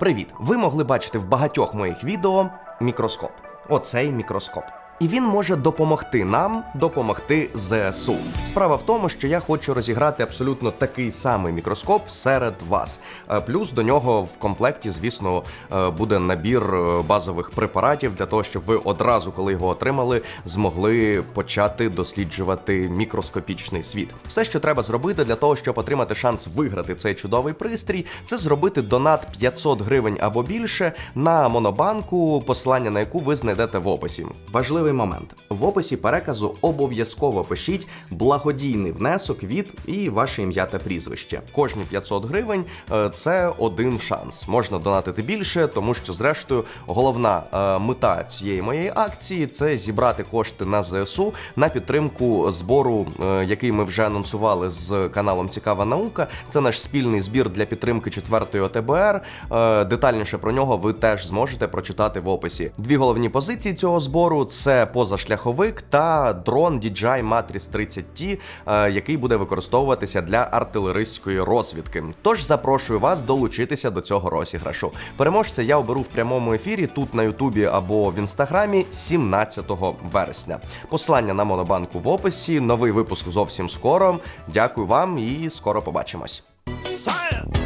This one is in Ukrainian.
Привіт! Ви могли бачити в багатьох моїх відео мікроскоп. Оцей мікроскоп. І він може допомогти нам допомогти ЗСУ. Справа в тому, що я хочу розіграти абсолютно такий самий мікроскоп серед вас. Е, Плюс до нього в комплекті, звісно, е, буде набір е, базових препаратів для того, щоб ви одразу, коли його отримали, змогли почати досліджувати мікроскопічний світ. Все, що треба зробити для того, щоб отримати шанс виграти цей чудовий пристрій, це зробити донат 500 гривень або більше на монобанку, посилання на яку ви знайдете в описі. Важливий момент: в описі переказу обов'язково пишіть благодійний внесок від і ваше ім'я та прізвище. Кожні 500 гривень е, це один шанс. Можна донатити більше, тому що, зрештою, головна е, мета цієї моєї акції це зібрати кошти на ЗСУ на підтримку збору, е, який ми вже анонсували з каналом Цікава наука. Це наш спільний збір для підтримки 4-ї ОТБР. Детальніше про нього ви теж зможете прочитати в описі. Дві головні позиції цього збору це позашляховик та дрон DJI Matrix 30T, е, який буде використовуватися для артилеристської розвідки. Тож запрошую вас долучитися до цього розіграшу. Переможця я оберу в прямому ефірі тут на Ютубі або в інстаграмі 17 вересня. Посилання на монобанку в описі. Новий випуск зовсім скоро. Дякую вам і скоро побачимось. Science!